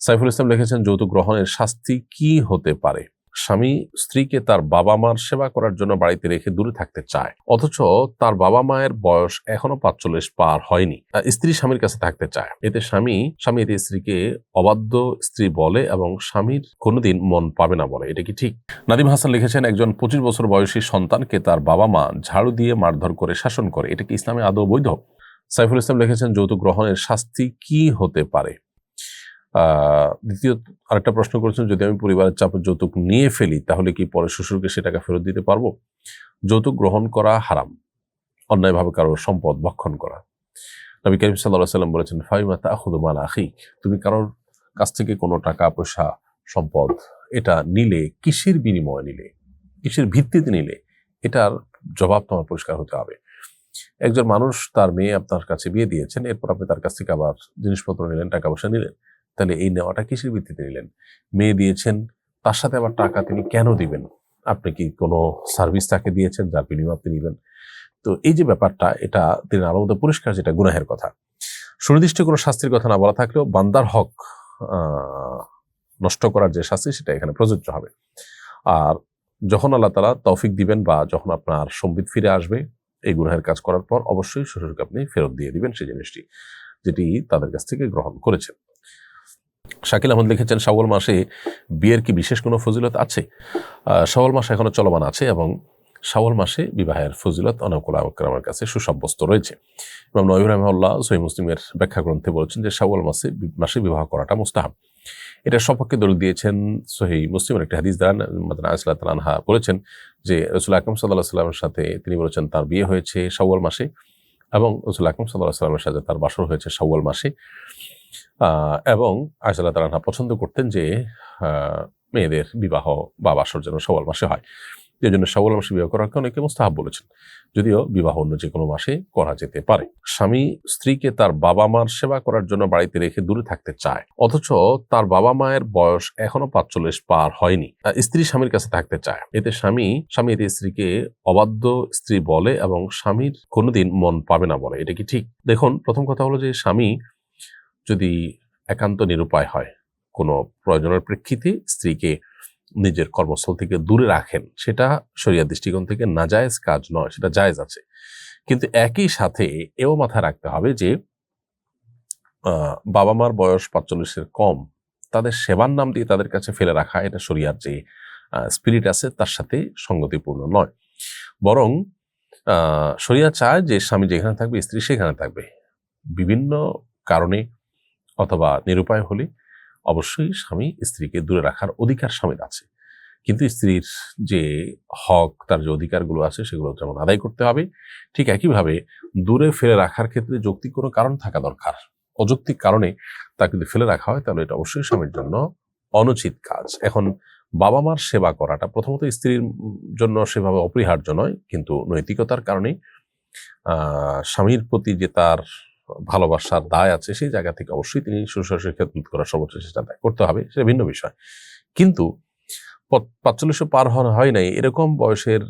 সাইফুল ইসলাম লিখেছেন, যৌতুক গ্রহণের শাস্তি কি হতে পারে? স্বামী স্ত্রীকে তার বাবা মার সেবা করার জন্য বাড়িতে রেখে দূরে থাকতে চায়, অথচ তার বাবা মায়ের বয়স এখনও পাঁচচল্লিশ পার হয়নি। স্ত্রী স্বামীর কাছে থাকতে চায়। এতে স্বামী স্বামী এতে স্ত্রীকে অবাধ্য স্ত্রী বলে এবং স্বামীর কোনোদিন মন পাবে না বলে। এটা কি ঠিক? নাদিম হাসান লিখেছেন, একজন পঁচিশ বছর বয়সী সন্তানকে তার বাবা মা ঝাড়ু দিয়ে মারধর করে শাসন করে। এটা কি ইসলামে আদৌ বৈধ? সাইফুল ইসলাম লিখেছেন, যৌতুক গ্রহণের শাস্তি কি হতে পারে? দ্বিতীয় আরেকটা প্রশ্ন করেছেন, যদি আমি পরিবারের চাপে যৌতুক নিয়ে ফেলি, তাহলে কি পরে শ্বশুরকে সে টাকা ফেরত দিতে পারব? যৌতুক গ্রহণ করা হারাম। অন্যায়ভাবে কারোর সম্পদ ভক্ষণ করা। নবী করিম সাল্লাহ সাল্লাম বলেছেন, ফাইমা তাহুদু মালা আখিক? তুমি কারোর কাছ থেকে কোনো টাকা, পয়সা, সম্পদ এটা নিলে কিসের বিনিময়ে নিলে? কিসের ভিত্তিতে নিলে? এটার জবাব তোমার পরিষ্কার হতে হবে। একজন মানুষ তার মেয়ে আপনার কাছে বিয়ে দিয়েছেন, এরপর আপনি তার কাছ থেকে আবার জিনিসপত্র নিলেন, টাকা পয়সা নিলেন। তাহলে এই নেওয়াটা কিসের ভিত্তিতে নিলেন? মেয়ে দিয়েছেন, তার সাথে আবার টাকা তিনি কেন দিবেন? আপনি কি কোনো সার্ভিস তাকে দিয়েছেন, যার বিনিময়ে আপনি নিবেন? তো এই যে ব্যাপারটা, এটা তিনি মধ্যে পরিষ্কার, যেটা গুনাহের কথা। সুনির্দিষ্ট কোনো শাস্তির কথা না বলা থাকলেও বান্দার হক নষ্ট করার যে শাস্তি, সেটা এখানে প্রযোজ্য হবে। আর যখন আল্লাহ তালা তৌফিক দিবেন বা যখন আপনার সম্বিত ফিরে আসবে, এই গুনাহের কাজ করার পর অবশ্যই শ্বশুরকে আপনি ফেরত দিয়ে দিবেন সেই জিনিসটি, যেটি তাদের কাছ থেকে গ্রহণ করেছেন। শাকিল আহমদ লিখেছেন, শাওয়াল মাসে বিয়ের কি বিশেষ কোনো ফজিলত আছে? শাওয়াল মাস এখনও চলমান আছে এবং শাওয়াল মাসে বিবাহের ফজিলত অনেক ওলামার কাছে সুসাব্যস্ত রয়েছে। ইমাম নবী রহমাল্লাহ সহি মুসলিমের ব্যাখ্যা গ্রন্থে বলেছেন যে শাওয়াল মাসে মাসে বিবাহ করাটা মুস্তাহাব। এটা সপক্ষে দল দিয়েছেন সহি মুসলিমের একটি হাদিস দ্বারা মাদানা আসলাহ তালানহা বলেছেন যে রসুল আকরম সাল্লাহ সাল্লামের সাথে তিনি বলেছেন তার বিয়ে হয়েছে শাওয়াল মাসে এবং রসুল আকরম সাল্লাহ সাল্লামের সাথে তার বাসর হয়েছে শাওয়াল মাসে। এবং আয়সাল্লাহ তালানহা পছন্দ করতেন যে মেয়েদের বিবাহ বা বাসর যেন শাওয়াল মাসে হয়। এই জন্য শাওয়াল মাসে বিবাহ করাকে অনেকে মোস্তাহাব বলেছেন। যদিও বিবাহ অন্য যে কোনো মাসে করা যেতে পারে। স্বামী স্ত্রীকে তার বাবা মার সেবা করার জন্য বাড়িতে রেখে দূরে থাকতে চায়, অথচ তার বাবা মায়ের বয়স এখনও পাঁচচল্লিশ পার হয়নি। স্ত্রী স্বামীর কাছে থাকতে চায়। এতে স্বামী স্বামী এতে স্ত্রীকে অবাধ্য স্ত্রী বলে এবং স্বামীর কোনোদিন মন পাবে না বলে। এটা কি ঠিক? দেখুন, প্রথম কথা হলো যে স্বামী যদি একান্ত নিরুপায় হয়, কোনো প্রয়োজনের প্রেক্ষিতে স্ত্রীকে নিজের কর্মস্থল থেকে দূরে রাখেন, সেটা শরিয়া দৃষ্টিকোণ থেকে নাজায়েজ কাজ নয়, সেটা জায়েজ আছে। কিন্তু একই সাথে এও মাথায় রাখতে হবে যে বাবা মার বয়স পাঁচচল্লিশের কম, তাদের সেবার নাম দিয়ে তাদের কাছে ফেলে রাখা এটা শরিয়ার যে স্পিরিট আছে, তার সাথে সঙ্গতিপূর্ণ নয়। বরং শরিয়া চায় যে, স্বামী যেখানে থাকবে, স্ত্রী সেখানে থাকবে। বিভিন্ন কারণে অথবা নিরুপায় হলে অবশ্যই স্বামী স্ত্রীকে দূরে রাখার অধিকার স্বামীর আছে। কিন্তু স্ত্রীর যে হক, তার যে অধিকারগুলো আছে, সেগুলো যেমন আদায় করতে হবে, ঠিক একইভাবে দূরে ফেলে রাখার ক্ষেত্রে যৌক্তিক কোনো কারণ থাকা দরকার। অযৌক্তিক কারণে তাকে যদি ফেলে রাখা হয়, তাহলে এটা অবশ্যই স্বামীর জন্য অনুচিত কাজ। এখন বাবা মার সেবা করাটা প্রথমত স্ত্রীর জন্য সেভাবে অপরিহার্য নয়, কিন্তু নৈতিকতার কারণে স্বামীর প্রতি যে তার ভালোবাসার দায় আছে, সেই জায়গা থেকে অবশ্যই তিনি শ্বশুরের খেদমত করার সর্বোচ্চ চেষ্টা করতে হবে, সেটা ভিন্ন বিষয়। কিন্তু পাঁচচল্লিশশো পার হয় নাই, এরকম বয়সের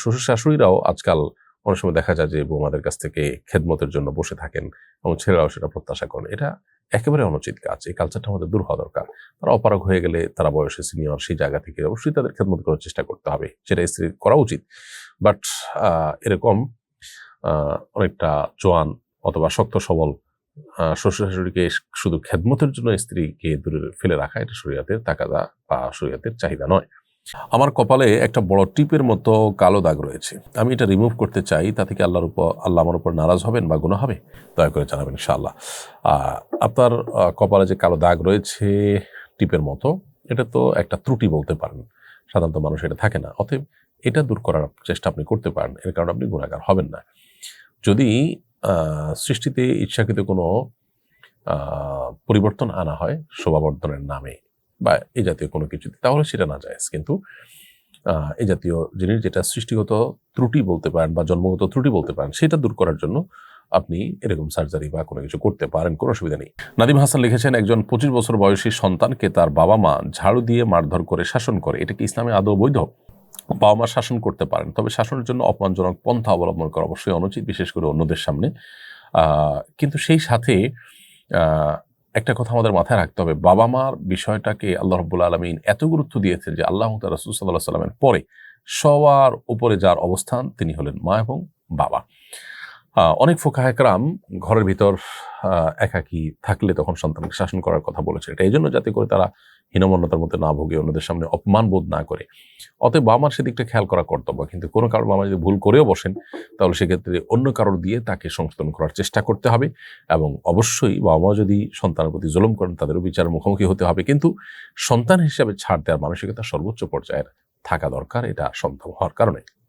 শ্বশুর শাশুড়িরাও আজকাল অনেক সময় দেখা যায় যে বৌমাদের কাছ থেকে খেদমতের জন্য বসে থাকেন এবং ছেলেরাও সেটা প্রত্যাশা করেন। এটা একেবারে অনুচিত কাজ, এই কালচারটা আমাদের দূর হওয়া দরকার। তারা অপারগ হয়ে গেলে তারা বয়সে সিনিয়র সেই জায়গা থেকে অবশ্যই তাদের খেদমত করার চেষ্টা করতে হবে, সেটা স্ত্রীর করা উচিত। বাট এরকম অনেকটা জোয়ান অথবা শক্ত, সবল শ্বশুর শাশুড়িকে শুধু খেদমতের জন্য স্ত্রীকে দূরে ফেলে রাখা, এটা শরীয়তের তাকাদা বা শরীয়তের চাহিদা নয়। আমার কপালে একটা বড় টিপের মতো কালো দাগ রয়েছে। আমি এটা রিমুভ করতে চাই, তা থেকে আল্লাহর উপর, আল্লাহ আমার উপর নারাজ হবেন বা গুণা হবে? দয়া করে জানাবেন, ইনশাআল্লাহ। আপনার কপালে যে কালো দাগ রয়েছে টিপের মতো, এটা তো একটা ত্রুটি বলতে পারেন। সাধারণত মানুষ এটা থাকে না। অতএব এটা দূর করার চেষ্টা আপনি করতে পারেন। এর কারণে আপনি গুণাগার হবেন না। যদি সৃষ্টিতে ইচ্ছাকৃত কোনো পরিবর্তন আনা হয় শোভাবর্ধনের নামে বা এ জাতীয় কোনো কিছুতে। তাহলে সেটা না যায়। কিন্তু এই জাতীয় জিনিস যেটা সৃষ্টিগত ত্রুটি বলতে পারেন বা জন্মগত ত্রুটি বলতে পারেন, সেটা দূর করার জন্য আপনি এরকম সার্জারি বা কোনো কিছু করতে পারেন, কোনো অসুবিধা নেই। নাদিম হাসান লিখেছেন, একজন পঁচিশ বছর বয়সী সন্তানকে তার বাবা মা ঝাড়ু দিয়ে মারধর করে শাসন করে। এটা কি ইসলামে আদৌ বৈধ? বাবা মা শাসন করতে পারেন। তবে শাসনের জন্য অপমানজনক পন্থা অবলম্বন করা অবশ্যই অনুচিত, বিশেষ করে অন্যদের সামনে। কিন্তু সেই সাথে একটা কথা আমাদের মাথায় রাখতে হবে। বাবা মার বিষয়টাকে আল্লাহ রব্বুল আলমিন এত গুরুত্ব দিয়েছেন যে আল্লাহ রসুল সাল্লাহ সাল্লামের পরে সবার উপরে যার অবস্থান তিনি হলেন মা এবং বাবা। অনেক ফোকাহাকরাম ঘরের ভিতর একাকী থাকলে তখন সন্তানকে শাসন করার কথা বলেছে এটা এই জন্য যাতে করে তারা হীনমন্যতার মধ্যে না ভোগে, অন্যদের সামনে অপমান বোধ না করে। অতএব বাবা মার সেদিকটা খেয়াল করা কর্তব্য। কিন্তু কোনো কারণ বাবা যদি ভুল করেও বসেন, তাহলে সেক্ষেত্রে অন্য কারোর দিয়ে তাকে সংশোধন করার চেষ্টা করতে হবে এবং অবশ্যই বাবা মা যদি সন্তানের প্রতি জুলুম করেন তাদেরও বিচার মুখোমুখি হতে হবে। কিন্তু সন্তান হিসাবে ছাড় দেওয়ার মানসিকতা সর্বোচ্চ পর্যায়ের থাকা দরকার, এটা সম্ভব হওয়ার কারণে।